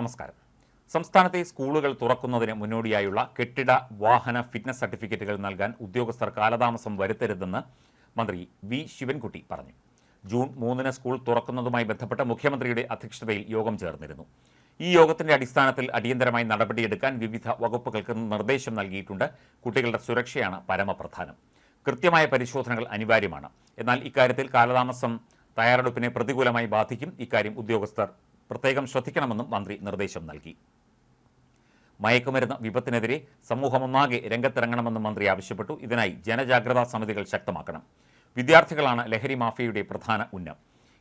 നമസ്കാരം. സംസ്ഥാനത്തെ സ്കൂളുകൾ തുറക്കുന്നതിന് മുന്നോടിയായുള്ള കെട്ടിട വാഹന ഫിറ്റ്നസ് സർട്ടിഫിക്കറ്റുകൾ നൽകാൻ ഉദ്യോഗസ്ഥർ കാലതാമസം വരുത്തരുതെന്ന് മന്ത്രി വി ശിവൻകുട്ടി പറഞ്ഞു. ജൂൺ മൂന്നിന് സ്കൂൾ തുറക്കുന്നതുമായി ബന്ധപ്പെട്ട് മുഖ്യമന്ത്രിയുടെ അധ്യക്ഷതയിൽ യോഗം ചേർന്നിരുന്നു. ഈ യോഗത്തിന്റെ അടിസ്ഥാനത്തിൽ അടിയന്തരമായി നടപടിയെടുക്കാൻ വിവിധ വകുപ്പുകൾക്ക് നിർദ്ദേശം നൽകിയിട്ടുണ്ട്. കുട്ടികളുടെ സുരക്ഷയാണ് പരമപ്രധാനം. കൃത്യമായ പരിശോധനകൾ അനിവാര്യമാണ്. എന്നാൽ ഇക്കാര്യത്തിൽ കാലതാമസം തയ്യാറെടുപ്പിനെ പ്രതികൂലമായി ബാധിക്കും. ഇക്കാര്യം ഉദ്യോഗസ്ഥർ പ്രത്യേകം ശ്രദ്ധിക്കണമെന്നും മന്ത്രി നിർദ്ദേശം നൽകി. മയക്കുമരുന്ന് വിപത്തിനെതിരെ സമൂഹമൊന്നാകെ രംഗത്തിറങ്ങണമെന്നും മന്ത്രി ആവശ്യപ്പെട്ടു. ഇതിനായി ജനജാഗ്രതാ സമിതികൾ ശക്തമാക്കണം. വിദ്യാർത്ഥികളാണ് ലഹരി മാഫിയയുടെ പ്രധാന ഉന്നം.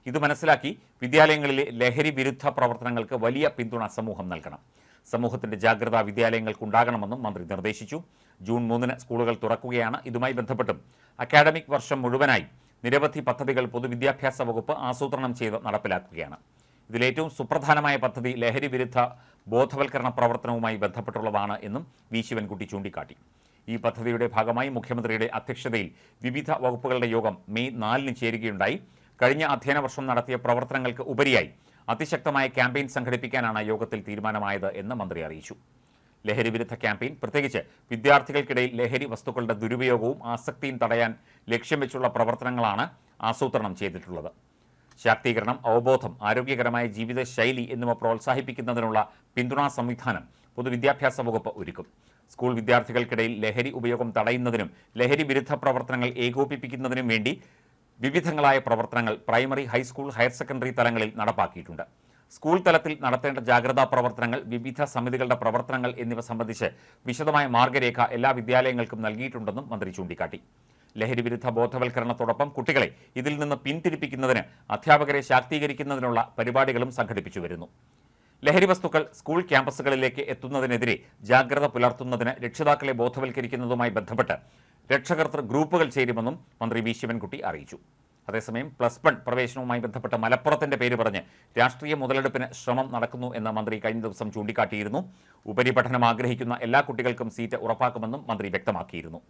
ഇത് മനസ്സിലാക്കി വിദ്യാലയങ്ങളിലെ ലഹരി വിരുദ്ധ പ്രവർത്തനങ്ങൾക്ക് വലിയ പിന്തുണ സമൂഹം നൽകണം. സമൂഹത്തിന്റെ ജാഗ്രത വിദ്യാലയങ്ങൾക്കുണ്ടാകണമെന്നും മന്ത്രി നിർദ്ദേശിച്ചു. ജൂൺ മൂന്നിന് സ്കൂളുകൾ തുറക്കുകയാണ്. ഇതുമായി ബന്ധപ്പെട്ടും അക്കാഡമിക് വർഷം മുഴുവനായി നിരവധി പദ്ധതികൾ പൊതുവിദ്യാഭ്യാസ വകുപ്പ് ആസൂത്രണം ചെയ്ത് നടപ്പിലാക്കുകയാണ്. ഇതിലേറ്റവും സുപ്രധാനമായ പദ്ധതി ലഹരി വിരുദ്ധ ബോധവൽക്കരണ പ്രവർത്തനവുമായി ബന്ധപ്പെട്ടുള്ളതാണ് എന്നും വി ശിവൻകുട്ടി ചൂണ്ടിക്കാട്ടി. ഈ പദ്ധതിയുടെ ഭാഗമായി മുഖ്യമന്ത്രിയുടെ അധ്യക്ഷതയിൽ വിവിധ വകുപ്പുകളുടെ യോഗം മെയ് നാലിന് ചേരുകയുണ്ടായി. കഴിഞ്ഞ അധ്യയന വർഷം നടത്തിയ പ്രവർത്തനങ്ങൾക്ക് ഉപരിയായി അതിശക്തമായ ക്യാമ്പയിൻ സംഘടിപ്പിക്കാനാണ് യോഗത്തിൽ തീരുമാനമായത് എന്ന് മന്ത്രി അറിയിച്ചു. ലഹരി വിരുദ്ധ ക്യാമ്പയിൻ പ്രത്യേകിച്ച് വിദ്യാർത്ഥികൾക്കിടയിൽ ലഹരി വസ്തുക്കളുടെ ദുരുപയോഗവും ആസക്തിയും തടയാൻ ലക്ഷ്യം വെച്ചുള്ള പ്രവർത്തനങ്ങളാണ് ആസൂത്രണം ചെയ്തിട്ടുള്ളത്. ശാക്തീകരണം അവബോധം ആരോഗ്യകരമായ ജീവിതശൈലി എന്നിവ പ്രോത്സാഹിപ്പിക്കുന്നതിനുള്ള പിന്തുണാ സംവിധാനം പൊതുവിദ്യാഭ്യാസ വകുപ്പ് ഒരുക്കും. സ്കൂൾ വിദ്യാർത്ഥികൾക്കിടയിൽ ലഹരി ഉപയോഗം തടയുന്നതിനും ലഹരി വിരുദ്ധ പ്രവർത്തനങ്ങൾ ഏകോപിപ്പിക്കുന്നതിനും വേണ്ടി വിവിധങ്ങളായ പ്രവർത്തനങ്ങൾ പ്രൈമറി ഹൈസ്കൂൾ ഹയർ സെക്കൻഡറി തലങ്ങളിൽ നടപ്പാക്കിയിട്ടുണ്ട്. സ്കൂൾ തലത്തിൽ നടത്തേണ്ട ജാഗ്രതാ പ്രവർത്തനങ്ങൾ വിവിധ സമിതികളുടെ പ്രവർത്തനങ്ങൾ എന്നിവ സംബന്ധിച്ച് വിശദമായ മാർഗരേഖ എല്ലാ വിദ്യാലയങ്ങൾക്കും നൽകിയിട്ടുണ്ടെന്നും മന്ത്രി ചൂണ്ടിക്കാട്ടി. ലഹരി വിരുദ്ധ ബോധവൽക്കരണത്തോടൊപ്പം കുട്ടികളെ ഇതിൽ നിന്ന് പിന്തിരിപ്പിക്കുന്നതിന് അധ്യാപകരെ ശാക്തീകരിക്കുന്നതിനുള്ള പരിപാടികളും സംഘടിപ്പിച്ചു വരുന്നു. ലഹരി വസ്തുക്കൾ സ്കൂൾ ക്യാമ്പസുകളിലേക്ക് എത്തുന്നതിനെതിരെ ജാഗ്രത പുലർത്തുന്നതിന് രക്ഷിതാക്കളെ ബോധവൽക്കരിക്കുന്നതുമായി ബന്ധപ്പെട്ട് രക്ഷകർത്തൃ ഗ്രൂപ്പുകൾ ചേരുമെന്നും മന്ത്രി വി. ശിവൻകുട്ടി അറിയിച്ചു. അതേസമയം പ്ലസ് വൺ പ്രവേശനവുമായി ബന്ധപ്പെട്ട മലപ്പുറത്തിന്റെ പേര് പറഞ്ഞ് രാഷ്ട്രീയ മുതലെടുപ്പിന് ശ്രമം നടക്കുന്നു എന്ന് മന്ത്രി കഴിഞ്ഞ ദിവസം ചൂണ്ടിക്കാട്ടിയിരുന്നു. ഉപരിപഠനം ആഗ്രഹിക്കുന്ന എല്ലാ കുട്ടികൾക്കും സീറ്റ് ഉറപ്പാക്കുമെന്നും മന്ത്രി വ്യക്തമാക്കിയിരുന്നു.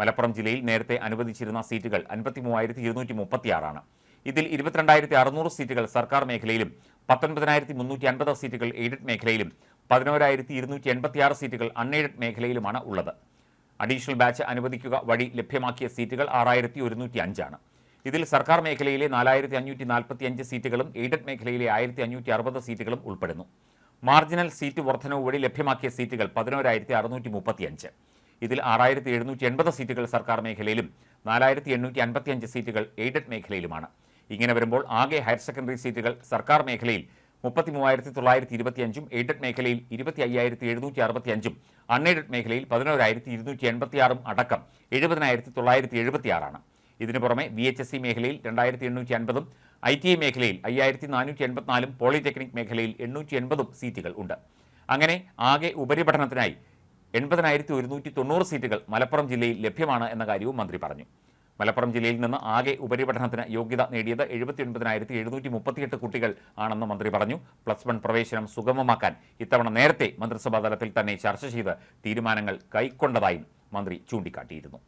മലപ്പുറം ജില്ലയിൽ നേരത്തെ അനുവദിച്ചിരുന്ന സീറ്റുകൾ അൻപത്തി മൂവായിരത്തി ഇരുന്നൂറ്റി മുപ്പത്തിയാറാണ് ഇതിൽ ഇരുപത്തിരണ്ടായിരത്തി അറുന്നൂറ് സീറ്റുകൾ സർക്കാർ മേഖലയിലും പത്തൊൻപതിനായിരത്തി മുന്നൂറ്റി അൻപത് സീറ്റുകൾ എയ്ഡഡ് മേഖലയിലും പതിനോരായിരത്തി ഇരുന്നൂറ്റി എൺപത്തിയാറ് സീറ്റുകൾ അൺഎയ്ഡഡ് മേഖലയിലുമാണ് ഉള്ളത്. അഡീഷണൽ ബാച്ച് അനുവദിക്കുക വഴി ലഭ്യമാക്കിയ സീറ്റുകൾ ആറായിരത്തി ഒരുന്നൂറ്റി അഞ്ചാണ് ഇതിൽ സർക്കാർ മേഖലയിലെ നാലായിരത്തി അഞ്ഞൂറ്റി നാൽപ്പത്തി അഞ്ച് സീറ്റുകളും എയ്ഡഡ് മേഖലയിലെ ആയിരത്തി അഞ്ഞൂറ്റി അറുപത് സീറ്റുകളും ഉൾപ്പെടുന്നു. മാർജിനൽ സീറ്റ് വർധനവ് വഴി ലഭ്യമാക്കിയ സീറ്റുകൾ പതിനോരായിരത്തി അറുന്നൂറ്റി മുപ്പത്തിയഞ്ച് ഇതിൽ ആറായിരത്തി എഴുന്നൂറ്റി എൺപത് സീറ്റുകൾ സർക്കാർ മേഖലയിലും നാലായിരത്തി എണ്ണൂറ്റി അൻപത്തി അഞ്ച് സീറ്റുകൾ എയ്ഡഡ് മേഖലയിലുമാണ്. ഇങ്ങനെ വരുമ്പോൾ ആകെ ഹയർ സെക്കൻഡറി സീറ്റുകൾ സർക്കാർ മേഖലയിൽ മുപ്പത്തി മൂവായിരത്തി തൊള്ളായിരത്തി ഇരുപത്തിയഞ്ചും എയ്ഡഡ് മേഖലയിൽ ഇരുപത്തി അയ്യായിരത്തി എഴുന്നൂറ്റി അറുപത്തി അഞ്ചും അൺഎയ്ഡഡ് മേഖലയിൽ പതിനോരായിരത്തി ഇരുന്നൂറ്റി എൺപത്തിയാറും അടക്കം എഴുപതിനായിരത്തി തൊള്ളായിരത്തി എഴുപത്തിയാറാണ് ഇതിനു പുറമെ വി എച്ച് എസ് സി മേഖലയിൽ രണ്ടായിരത്തി എണ്ണൂറ്റി അൻപതും ഐ ടി ഐ മേഖലയിൽ അയ്യായിരത്തി നാനൂറ്റി എൺപത്തിനാലും പോളിടെക്നിക് മേഖലയിൽ എണ്ണൂറ്റി എൺപതും സീറ്റുകൾ ഉണ്ട്. അങ്ങനെ ആകെ ഉപരിപഠനത്തിനായി എൺപതിനായിരത്തി ഒരുന്നൂറ്റി തൊണ്ണൂറ് സീറ്റുകൾ മലപ്പുറം ജില്ലയിൽ ലഭ്യമാണ് എന്ന കാര്യവും മന്ത്രി പറഞ്ഞു. മലപ്പുറം ജില്ലയിൽ നിന്ന് ആകെ ഉപരിപഠനത്തിന് യോഗ്യത നേടിയത് എഴുപത്തി ഒൻപതിനായിരത്തി എഴുന്നൂറ്റി മുപ്പത്തിയെട്ട് കുട്ടികൾ ആണെന്ന് മന്ത്രി പറഞ്ഞു. പ്ലസ് വൺ പ്രവേശനം സുഗമമാക്കാൻ ഇത്തവണ നേരത്തെ മന്ത്രിസഭാ തലത്തിൽ തന്നെ ചർച്ച ചെയ്ത് തീരുമാനങ്ങൾ കൈക്കൊണ്ടതായും മന്ത്രി ചൂണ്ടിക്കാട്ടിയിരുന്നു.